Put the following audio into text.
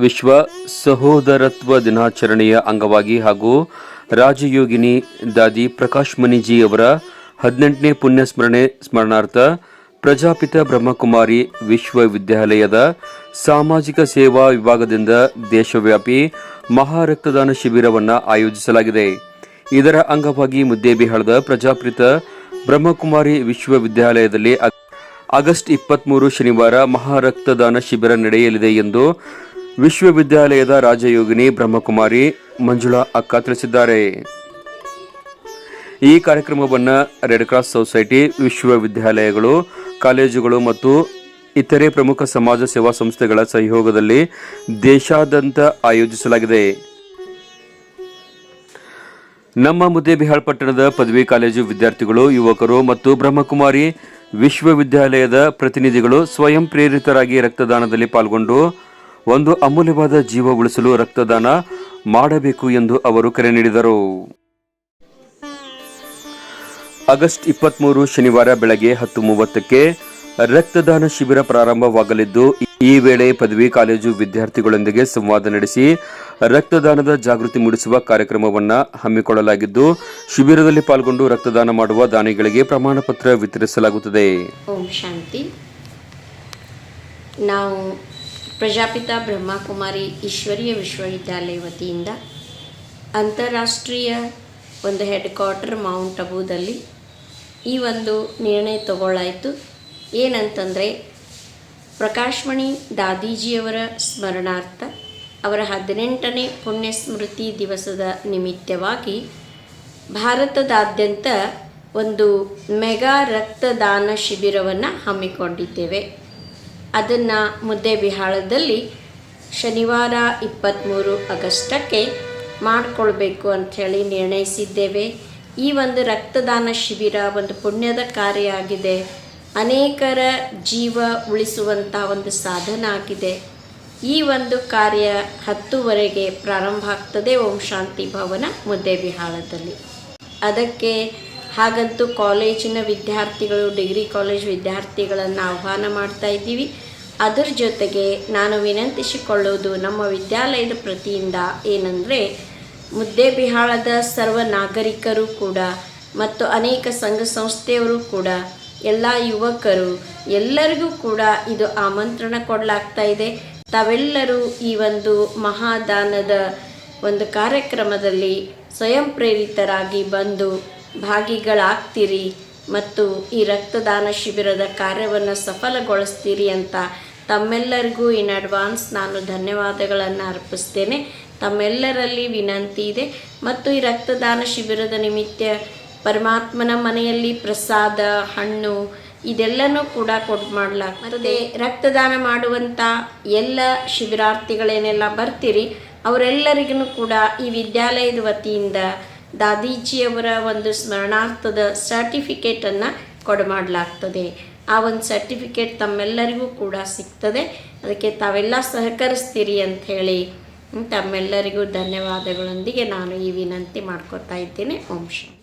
ವಿಶ್ವ ಸಹೋದರತ್ವ ದಿನಾಚರಣೆಯ ಅಂಗವಾಗಿ ಹಾಗೂ ರಾಜಯೋಗಿನಿ ದಾದಿ ಪ್ರಕಾಶ್ ಮನಿಜಿ ಅವರ ಹದಿನೆಂಟನೇ ಪುಣ್ಯಸ್ಮರಣೆ ಸ್ಮರಣಾರ್ಥ ಪ್ರಜಾಪಿತ ಬ್ರಹ್ಮಕುಮಾರಿ ವಿಶ್ವವಿದ್ಯಾಲಯದ ಸಾಮಾಜಿಕ ಸೇವಾ ವಿಭಾಗದಿಂದ ದೇಶವ್ಯಾಪಿ ಮಹಾ ರಕ್ತದಾನ ಶಿಬಿರವನ್ನು ಆಯೋಜಿಸಲಾಗಿದೆ. ಇದರ ಅಂಗವಾಗಿ ಮುದ್ದೇಬಿಹಾಳದ ಪ್ರಜಾಪಿತ ಬ್ರಹ್ಮಕುಮಾರಿ ವಿಶ್ವವಿದ್ಯಾಲಯದಲ್ಲಿ ಆಗಸ್ಟ್ ಇಪ್ಪತ್ತ್ಮೂರು ಶನಿವಾರ ಮಹಾರಕ್ತದಾನ ಶಿಬಿರ ನಡೆಯಲಿದೆ ಎಂದು ವಿಶ್ವವಿದ್ಯಾಲಯದ ರಾಜಯೋಗಿನಿ ಬ್ರಹ್ಮಕುಮಾರಿ ಮಂಜುಳಾ ಅಕ್ಕ ತಿಳಿಸಿದ್ದಾರೆ. ಈ ಕಾರ್ಯಕ್ರಮವನ್ನು ರೆಡ್ ಕ್ರಾಸ್ ಸೊಸೈಟಿ, ವಿಶ್ವವಿದ್ಯಾಲಯಗಳು, ಕಾಲೇಜುಗಳು ಮತ್ತು ಇತರೆ ಪ್ರಮುಖ ಸಮಾಜ ಸೇವಾ ಸಂಸ್ಥೆಗಳ ಸಹಯೋಗದಲ್ಲಿ ದೇಶಾದ್ಯಂತ ಆಯೋಜಿಸಲಾಗಿದೆ. ನಮ್ಮ ಮುದ್ದೇಬಿಹಾಳ್ ಪಟ್ಟಣದ ಪದವಿ ಕಾಲೇಜು ವಿದ್ಯಾರ್ಥಿಗಳು, ಯುವಕರು ಮತ್ತು ಬ್ರಹ್ಮಕುಮಾರಿ ವಿಶ್ವವಿದ್ಯಾಲಯದ ಪ್ರತಿನಿಧಿಗಳು ಸ್ವಯಂ ಪ್ರೇರಿತರಾಗಿ ರಕ್ತದಾನದಲ್ಲಿ ಪಾಲ್ಗೊಂಡು ಒಂದು ಅಮೂಲ್ಯವಾದ ಜೀವ ಉಳಿಸಲು ರಕ್ತದಾನ ಮಾಡಬೇಕು ಎಂದು ಅವರು ಕರೆ ನೀಡಿದರು. ಆಗಸ್ಟ್ ಇಪ್ಪತ್ಮೂರು ಶನಿವಾರ ಬೆಳಗ್ಗೆ ಹತ್ತು ಮೂವತ್ತಕ್ಕೆ ರಕ್ತದಾನ ಶಿಬಿರ ಪ್ರಾರಂಭವಾಗಲಿದ್ದು, ಈ ವೇಳೆ ಪದವಿ ಕಾಲೇಜು ವಿದ್ಯಾರ್ಥಿಗಳೊಂದಿಗೆ ಸಂವಾದ ನಡೆಸಿ ರಕ್ತದಾನದ ಜಾಗೃತಿ ಮೂಡಿಸುವ ಕಾರ್ಯಕ್ರಮವನ್ನು ಹಮ್ಮಿಕೊಳ್ಳಲಾಗಿದ್ದು, ಶಿಬಿರದಲ್ಲಿ ಪಾಲ್ಗೊಂಡು ರಕ್ತದಾನ ಮಾಡುವ ದಾನಿಗಳಿಗೆ ಪ್ರಮಾಣ ಪತ್ರ ವಿತರಿಸಲಾಗುತ್ತದೆ. ಓಂ ಶಾಂತಿ. ನಾವು ಪ್ರಜಾಪಿತ ಬ್ರಹ್ಮಕುಮಾರಿ ಈಶ್ವರೀಯ ವಿಶ್ವವಿದ್ಯಾಲಯ ವತಿಯಿಂದ ಅಂತಾರಾಷ್ಟ್ರೀಯ ಒಂದು ಹೆಡ್ ಕ್ವಾರ್ಟರ್ ಮೌಂಟ್ ಅಬೂದಲ್ಲಿ ಈ ಒಂದು ನಿರ್ಣಯ ತಗೊಳ್ಳಾಯಿತು. ಏನಂತಂದರೆ, ಪ್ರಕಾಶ್ಮಣಿ ದಾದೀಜಿಯವರ ಸ್ಮರಣಾರ್ಥ ಅವರ ಹದಿನೆಂಟನೇ ಪುಣ್ಯ ಸ್ಮೃತಿ ದಿವಸದ ನಿಮಿತ್ತವಾಗಿ ಭಾರತದಾದ್ಯಂತ ಒಂದು ಮೆಗಾ ರಕ್ತದಾನ ಶಿಬಿರವನ್ನು ಹಮ್ಮಿಕೊಂಡಿದ್ದೇವೆ. ಅದನ್ನು ಮುದ್ದೇಬಿಹಾಳದಲ್ಲಿ ಶನಿವಾರ ಇಪ್ಪತ್ತ್ಮೂರು ಆಗಸ್ಟಕ್ಕೆ ಮಾಡಿಕೊಳ್ಬೇಕು ಅಂಥೇಳಿ ನಿರ್ಣಯಿಸಿದ್ದೇವೆ. ಈ ಒಂದು ರಕ್ತದಾನ ಶಿಬಿರ ಒಂದು ಪುಣ್ಯದ ಕಾರ್ಯ ಆಗಿದೆ. ಅನೇಕರ ಜೀವ ಉಳಿಸುವಂಥ ಒಂದು ಸಾಧನ ಆಗಿದೆ. ಈ ಒಂದು ಕಾರ್ಯ ಹತ್ತುವರೆಗೆ ಪ್ರಾರಂಭ ಆಗ್ತದೆ ಓಂ ಶಾಂತಿ ಭವನ ಮುದ್ದೇಬಿಹಾಳದಲ್ಲಿ ಅದಕ್ಕೆ ಹಾಗಂತೂ ಕಾಲೇಜಿನ ವಿದ್ಯಾರ್ಥಿಗಳು, ಡಿಗ್ರಿ ಕಾಲೇಜ್ ವಿದ್ಯಾರ್ಥಿಗಳನ್ನು ಆಹ್ವಾನ ಮಾಡ್ತಾ ಇದ್ದೀವಿ. ಅದರ ಜೊತೆಗೆ ನಾನು ವಿನಂತಿಸಿಕೊಳ್ಳುವುದು ನಮ್ಮ ವಿದ್ಯಾಲಯದ ಪ್ರತಿಯಿಂದ ಏನಂದರೆ ಮುದ್ದೇಬಿಹಾಳದ ಸರ್ವ ನಾಗರಿಕರು ಕೂಡ ಮತ್ತು ಅನೇಕ ಸಂಘ ಸಂಸ್ಥೆಯವರು ಕೂಡ, ಎಲ್ಲ ಯುವಕರು ಎಲ್ಲರಿಗೂ ಕೂಡ ಇದು ಆಮಂತ್ರಣ ಕೊಡಲಾಗ್ತಾ ಇದೆ. ತಾವೆಲ್ಲರೂ ಈ ಒಂದು ಮಹಾದಾನದ ಒಂದು ಕಾರ್ಯಕ್ರಮದಲ್ಲಿ ಸ್ವಯಂ ಪ್ರೇರಿತರಾಗಿ ಬಂದು ಭಾಗಿಗಳಾಗ್ತೀರಿ ಮತ್ತು ಈ ರಕ್ತದಾನ ಶಿಬಿರದ ಕಾರ್ಯವನ್ನು ಸಫಲಗೊಳಿಸ್ತೀರಿ ಅಂತ ತಮ್ಮೆಲ್ಲರಿಗೂ ಇನ್ ಅಡ್ವಾನ್ಸ್ ನಾನು ಧನ್ಯವಾದಗಳನ್ನು ಅರ್ಪಿಸ್ತೇನೆ. ತಮ್ಮೆಲ್ಲರಲ್ಲಿ ವಿನಂತಿ ಇದೆ. ಮತ್ತು ಈ ರಕ್ತದಾನ ಶಿಬಿರದ ನಿಮಿತ್ತ ಪರಮಾತ್ಮನ ಮನೆಯಲ್ಲಿ ಪ್ರಸಾದ, ಹಣ್ಣು ಇದೆಲ್ಲನೂ ಕೂಡ ಕೊಡ್ ಮಾಡಲಾಗ್ತದೆ. ರಕ್ತದಾನ ಮಾಡುವಂಥ ಎಲ್ಲ ಶಿಬಿರಾರ್ಥಿಗಳೇನೆಲ್ಲ ಬರ್ತೀರಿ. ಅವರೆಲ್ಲರಿಗೂ ಕೂಡ ಈ ವಿದ್ಯಾಲಯದ ವತಿಯಿಂದ ದಾದೀಜಿಯವರ ಒಂದು ಸ್ಮರಣಾರ್ಥದ ಸರ್ಟಿಫಿಕೇಟನ್ನು ಕೊಡಮಾಡಲಾಗ್ತದೆ ಆ ಒಂದು ಸರ್ಟಿಫಿಕೇಟ್ ತಮ್ಮೆಲ್ಲರಿಗೂ ಕೂಡ ಸಿಗ್ತದೆ. ಅದಕ್ಕೆ ತಾವೆಲ್ಲ ಸಹಕರಿಸ್ತೀರಿ ಅಂಥೇಳಿ ತಮ್ಮೆಲ್ಲರಿಗೂ ಧನ್ಯವಾದಗಳೊಂದಿಗೆ ನಾನು ಈ ವಿನಂತಿ ಮಾಡ್ಕೋತಾ ಇದ್ದೀನಿ. ಓಂ ಶಾಂತಿ